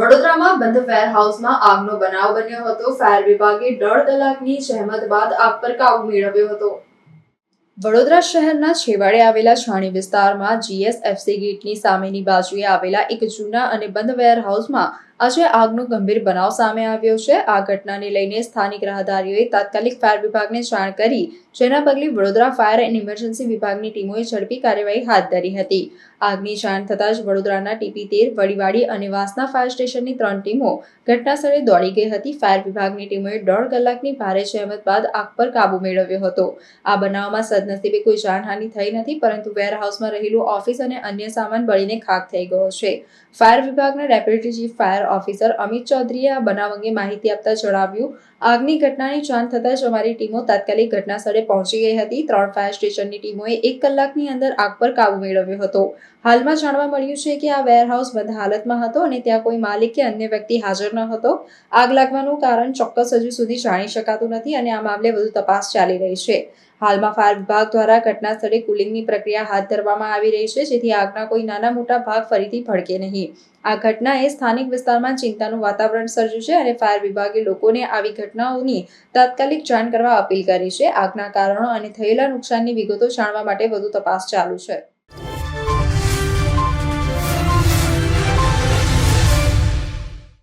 વડોદરામાં બંધ વેરહાઉસમાં આગનો બનાવ બન્યો હતો. ફાયર વિભાગે દોઢ કલાકની જહેમત બાદ આગ પર કાબુ મેળવ્યો હતો. વડોદરા શહેરના છેવાડે આવેલા છાણી વિસ્તારમાં જીએસએફસી ગેટની સામેની બાજુએ આવેલા એક જૂના અને બંધ વેરહાઉસમાં આજે આગનો ગંભીર બનાવ સામે આવ્યો છે. આ ઘટનાને લઈને સ્થાનિક રાહદારીઓએ તાત્કાલિક ફાયર વિભાગને જાણ કરી, જેના પગલે વડોદરા ફાયર એન્ડ ઇમરજન્સી વિભાગની ટીમોએ ઝડપી કાર્યવાહી હાથ ધરી હતી. આગની જાણ થતાં જ વડોદરાના ટીપી તેર, વડીવાડી અને વાસના ફાયર સ્ટેશનની ત્રણ ટીમો ઘટના સ્થળે દોડી ગઈ હતી. ફાયર વિભાગની ટીમોએ દોઢ કલાકની ભારે જહેમત બાદ આગ પર કાબુ મેળવ્યો હતો. આ બનાવમાં સદનસીબે કોઈ જાનહાનિ થઈ નથી, પરંતુ વેરહાઉસમાં રહેલું ઓફિસ અને અન્ય સામાન બળીને ખાક થઈ ગયો છે. ફાયર વિભાગના deputy chief fire officer Amit ચૌધરીએ આ બનાવ અંગે માહિતી આપતા જણાવ્યું, આગની ઘટનાની જાણ થતાં જ અમારી ટીમો તાત્કાલિક ઘટના સ્થળે પહોંચી ગઈ હતી. ત્રણ ફાયર સ્ટેશનની ટીમોએ એક કલાકની અંદર આગ પર કાબુ મેળવ્યો હતો. હાલમાં જાણવા મળ્યું છે કે આ વેરહાઉસ બંધ હાલતમાં હતો અને ત્યાં કોઈ માલિક કે અન્ય વ્યક્તિ હાજર ન હતો. આગ લાગવાનું કારણ ચોક્કસ હજુ સુધી જાણી શકાતું નથી અને આ મામલે વધુ તપાસ ચાલી રહી છે. હાલમાં ફાયર વિભાગ દ્વારા ઘટના સ્થળે કુલિંગની પ્રક્રિયા હાથ ધરવામાં આવી રહી છે, જેથી આગના કોઈ નાના મોટા ભાગ ફરીથી ભડકે નહીં. આ ઘટનાએ સ્થાનિક વિસ્તારમાં ચિંતાનું વાતાવરણ સર્જ્યું છે અને ફાયર વિભાગે લોકોને આવી ઘટનાઓની તાત્કાલિક જાણ કરવા અપીલ કરી છે. આગના કારણો અને થયેલા નુકસાનની વિગતો જાણવા માટે વધુ તપાસ ચાલુ છે.